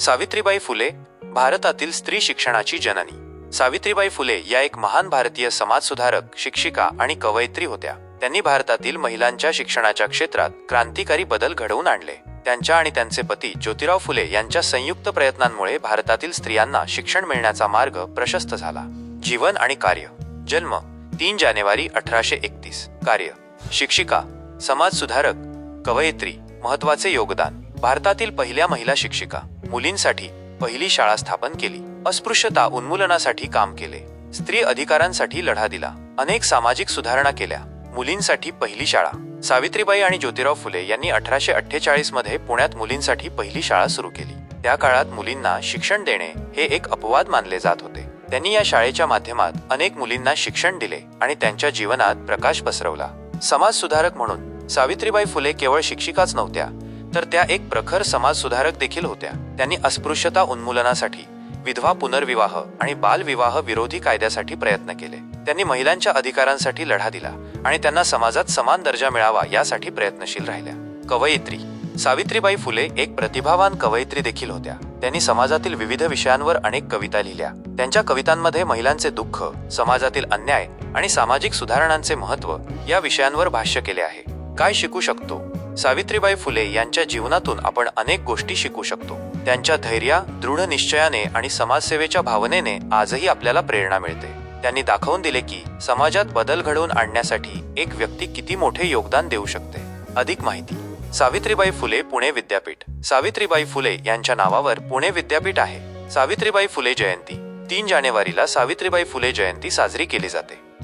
सावित्रीबाई फुले भारतातील स्त्री शिक्षणाची जननी. सावित्रीबाई फुले या एक महान भारतीय समाजसुधारक शिक्षिका आणि कवयित्री होत्या. त्यांनी भारतातील महिलांच्या शिक्षणाच्या क्षेत्रात क्रांतिकारी बदल घडवून आणले. त्यांच्या आणि त्यांचे पती ज्योतिराव फुले यांच्या संयुक्त प्रयत्नांमुळे भारतातील स्त्रियांना शिक्षण मिळण्याचा मार्ग प्रशस्त झाला. जीवन आणि कार्य. जन्म तीन जानेवारी अठराशे एकतीस. कार्य. शिक्षिका समाजसुधारक कवयित्री महत्त्वाचे योगदान. भारतातील पहिल्या महिला शिक्षिका. मुलींसाठी पहिली शाळा स्थापन केली. अस्पृश्यता उन्मूलनासाठी काम केले. स्त्री अधिकारांसाठी लढा दिला. अनेक सामाजिक सुधारणा केल्या. मुलींसाठी पहिली शाळा. सावित्रीबाई आणि ज्योतिराव फुले यांनी अठराशे अठ्ठेचाळीसमध्ये पुण्यात मुलींसाठी पहिली शाळा सुरू केली. त्या काळात मुलींना शिक्षण देणे हे एक अपवाद मानले जात होते. त्यांनी या शाळेच्या माध्यमात अनेक मुलींना शिक्षण दिले आणि त्यांच्या जीवनात प्रकाश पसरवला. समाज सुधारक म्हणून सावित्रीबाई फुले केवळ शिक्षिकाच नव्हत्या तर त्या एक प्रखर समाज सुधारक देखील होत्या. त्यांनी अस्पृश्यता उन्मूलनासाठी विधवा पुनर्विवाह आणि बालविवाह विरोधी कायद्यासाठी प्रयत्न केले. त्यांनी महिलांच्या अधिकारांसाठी लढा दिला आणि त्यांना समाजात समान दर्जा मिळावा यासाठी प्रयत्नशील राहिल्या. कवयित्री सावित्रीबाई फुले एक प्रतिभावान कवयित्री देखील होत्या. त्यांनी समाजातील विविध विषयांवर अनेक कविता लिहिल्या. त्यांच्या कवितांमध्ये महिलांचे दुःख समाजातील अन्याय आणि सामाजिक सुधारणांचे महत्त्व या विषयांवर भाष्य केले आहे. काय शिकू शकतो? सावित्रीबाई फुले यांच्या जीवनातून आपण अनेक गोष्टी शिकू शकतो. त्यांच्या धैर्या दृढ निश्चयाने आणि समाजसेवेच्या भावनेने आजही आपल्याला प्रेरणा मिळते. त्यांनी दाखवून दिले की समाजात बदल घडवून आणण्यासाठी एक व्यक्ती किती मोठे योगदान देऊ शकते. अधिक माहिती. सावित्रीबाई फुले पुणे विद्यापीठ. सावित्रीबाई फुले यांच्या नावावर पुणे विद्यापीठ आहे. सावित्रीबाई फुले जयंती. तीन जानेवारीला सावित्रीबाई फुले जयंती साजरी केली जाते.